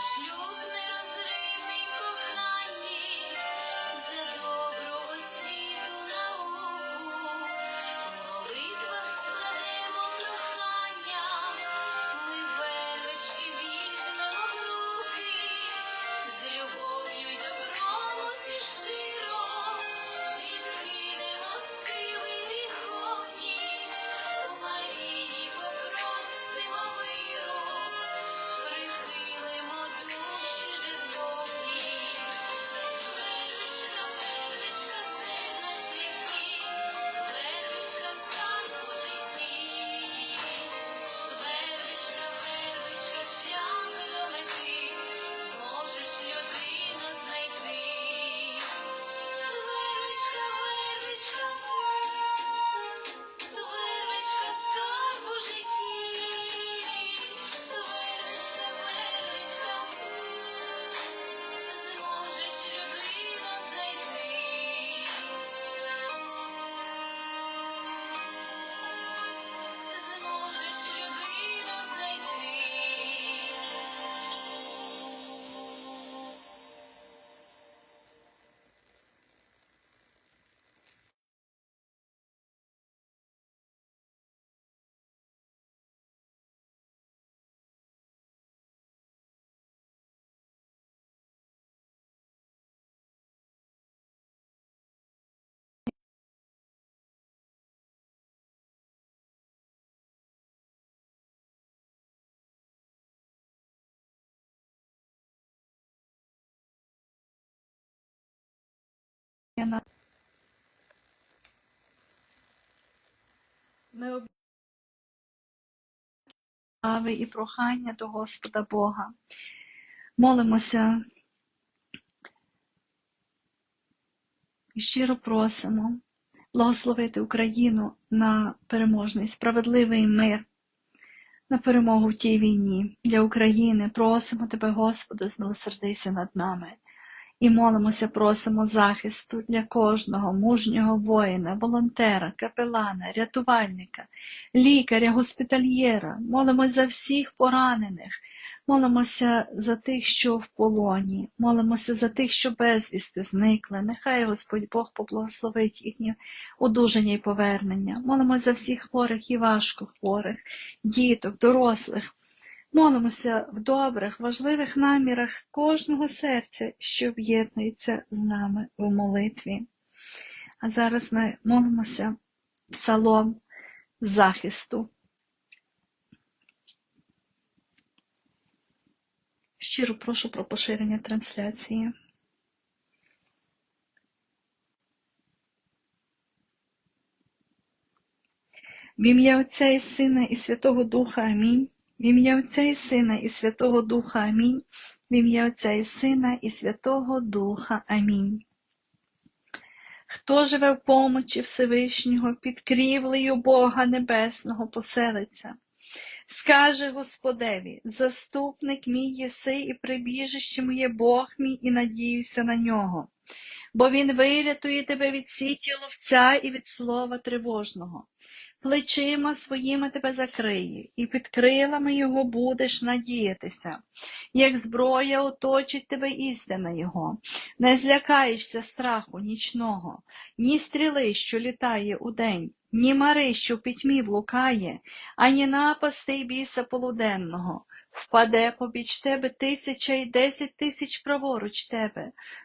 Schluss. Ми об- слави і прохання до Господа Бога. Молимося і щиро просимо благословити Україну на переможний справедливий мир, на перемогу в тій війні для України. Просимо Тебе, Господи, змилосердися над нами. І молимося, просимо захисту для кожного мужнього воїна, волонтера, капелана, рятувальника, лікаря, госпітальєра. Молимося за всіх поранених, молимося за тих, що в полоні, молимося за тих, що безвісти зникли. Нехай Господь Бог поблагословить їхнє одужання і повернення. Молимося за всіх хворих і важко хворих, діток, дорослих. Молимося в добрих, важливих намірах кожного серця, що об'єднується з нами в молитві. А зараз ми молимося псалом захисту. Щиро прошу про поширення трансляції. В ім'я Отця і Сина і Святого Духа Амінь. В ім'я Отця і Сина і Святого Духа Амінь. В ім'я Отця і Сина і Святого Духа Амінь. Хто живе в помочі Всевишнього, під крівлею Бога Небесного поселиться? Скаже Господеві, заступник мій єси і прибіжище моє Бог мій, і надіюся на нього. Бо він вирятує тебе від сіті ловця і від слова тривожного. Плечима своїми тебе закриє, і під крилами його будеш надіятися. Як зброя оточить тебе істина його, не злякаєшся страху нічного, ні стріли, що літає удень, ні мари, що в пітьмі блукає, ані напасти й біса полуденного. Впаде побіч тебе тисяча й десять тисяч праворуч тебе,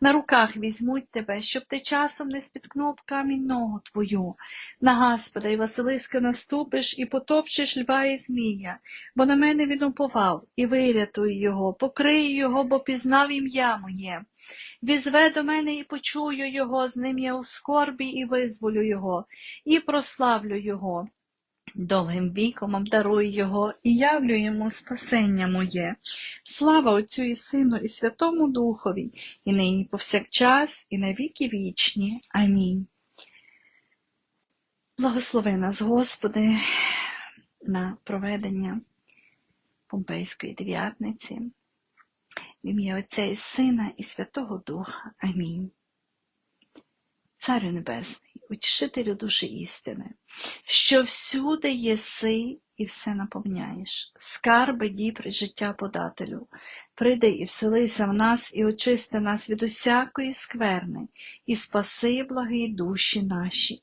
На руках візьмуть тебе, щоб ти часом не спіткнув камінь ногу твою. На Господа і Василиска наступиш і потопчеш льва і змія, бо на мене він уповав, і вирятую його, покрию його, бо пізнав ім'я моє. Візве до мене і почую його, з ним я у скорбі і визволю його, і прославлю його. Довгим віком обдарую його і явлю йому спасення моє. Слава Отцю і Сину, і Святому Духові, і нині повсякчас, і на віки вічні. Амінь. Благослови нас, Господи, на проведення Помпейської дев'ятниці. В ім'я Отця і Сина, і Святого Духа. Амінь. Царю Небесний, утішителю душі істини, що всюди єси і все наповняєш, скарби дібри життя подателю, прийди і вселися в нас і очисти нас від усякої скверни, і спаси благі душі наші.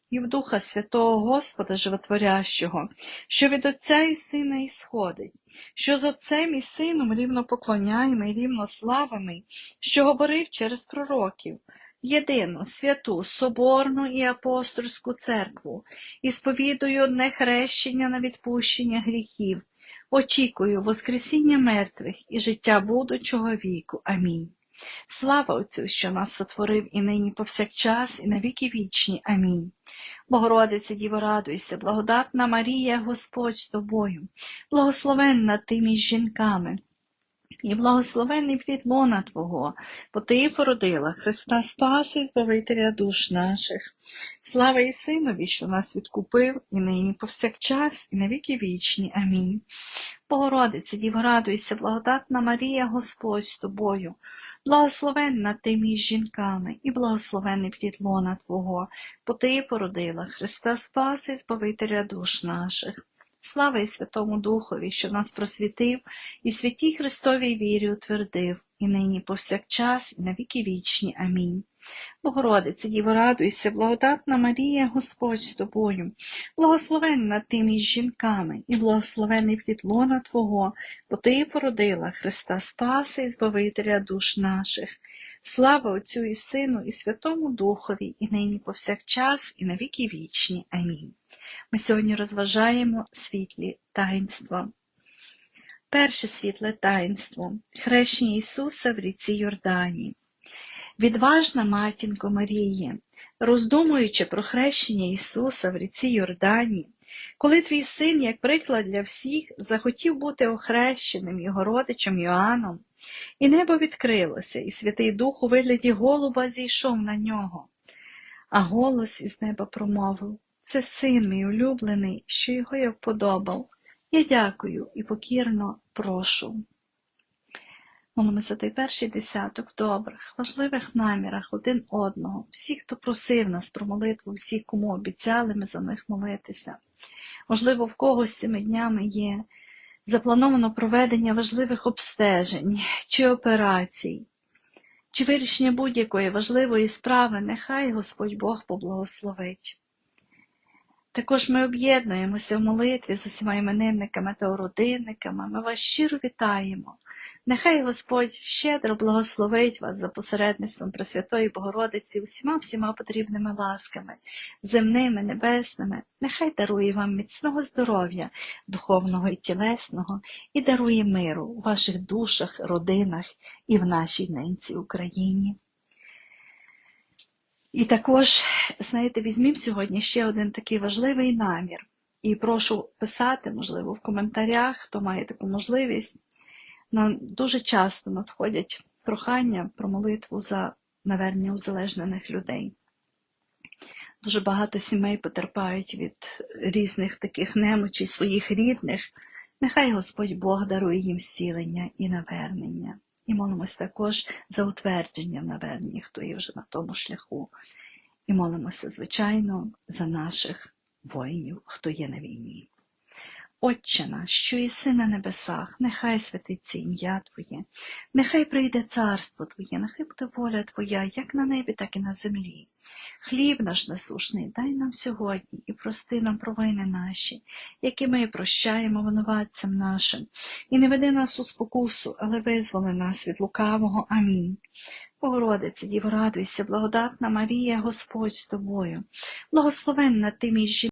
і в Духа Святого Господа Животворящого, що від Отця і Сина ісходить, що з Отцем і Сином рівно поклоняємо і рівно славами, що говорив через пророків, єдину, святу, соборну і апостольську церкву, і сповідую одне хрещення на відпущення гріхів, очікую Воскресіння мертвих і життя будучого віку. Амінь. Слава Отцю, що нас сотворив і нині повсякчас, і на віки вічні. Амінь. Богородице, Діво, радуйся, благодатна Марія, Господь з тобою, благословенна ти між жінками, і благословенний плід лона Твого, бо Ти породила Христа Спаси і Збавителя душ наших. Слава і Синові, що нас відкупив, і нині повсякчас, і на віки вічні. Амінь. Богородице, Діво, радуйся, благодатна Марія, Господь з тобою, Благословенна ти між жінками, і благословенний плід лона Твого, бо Ти породила Христа Спаси Збавителя душ наших. Слава і Святому Духові, що нас просвітив, і святій Христовій вірі утвердив, і нині повсякчас, і на віки вічні. Амінь. Богородице, Діво, радуйся, благодатна Марія, Господь з тобою, благословенна ти між жінками, і благословений плід лона Твого, бо Ти породила Христа Спаси і Збавителя душ наших. Слава Отцю і Сину, і Святому Духові, і нині повсякчас, і на віки вічні. Амінь. Ми сьогодні розважаємо світлі таїнства. Перше світле таїнство хрещення Ісуса в ріці Йордані. Відважна матінко Марії, роздумуючи про хрещення Ісуса в ріці Йордані, коли твій син, як приклад для всіх, захотів бути охрещеним його родичем Йоанном, і небо відкрилося, і Святий Дух у вигляді голуба зійшов на нього. А голос із неба промовив Це син мій улюблений, що його я вподобав. Я дякую і покірно прошу. Молимося той перший десяток добрих, важливих намірах один одного, всіх, хто просив нас про молитву, всіх, кому обіцяли ми за них молитися. Можливо, в когось цими днями є заплановано проведення важливих обстежень чи операцій, чи вирішення будь-якої важливої справи, нехай Господь Бог поблагословить. Також ми об'єднуємося в молитві з усіма іменинниками та родинниками. Ми вас щиро вітаємо. Нехай Господь щедро благословить вас за посередництвом Пресвятої Богородиці усіма всіма потрібними ласками, земними, небесними. Нехай дарує вам міцного здоров'я, духовного і тілесного, і дарує миру у ваших душах, родинах і в нашій ненці Україні. І також, знаєте, візьмім сьогодні ще один такий важливий намір. І прошу писати, можливо, в коментарях, хто має таку можливість. Нам дуже часто надходять прохання про молитву за навернення узалежнених людей. Дуже багато сімей потерпають від різних таких немочей своїх рідних. Нехай Господь Бог дарує їм зцілення і навернення. І молимось також за утвердження наверні, хто є вже на тому шляху. І молимося, звичайно, за наших воїнів, хто є на війні. Отче наш, що єси на небесах, нехай святиться ім'я Твоє, нехай прийде царство Твоє, нехай буде воля Твоя, як на небі, так і на землі. Хліб наш насушний дай нам сьогодні і прости нам провини наші, які ми прощаємо винуватцям нашим, і не веди нас у спокусу, але визволи нас від лукавого. Амінь. Богородице, Діво, радуйся, благодатна Марія, Господь з тобою, благословенна ти між жінками,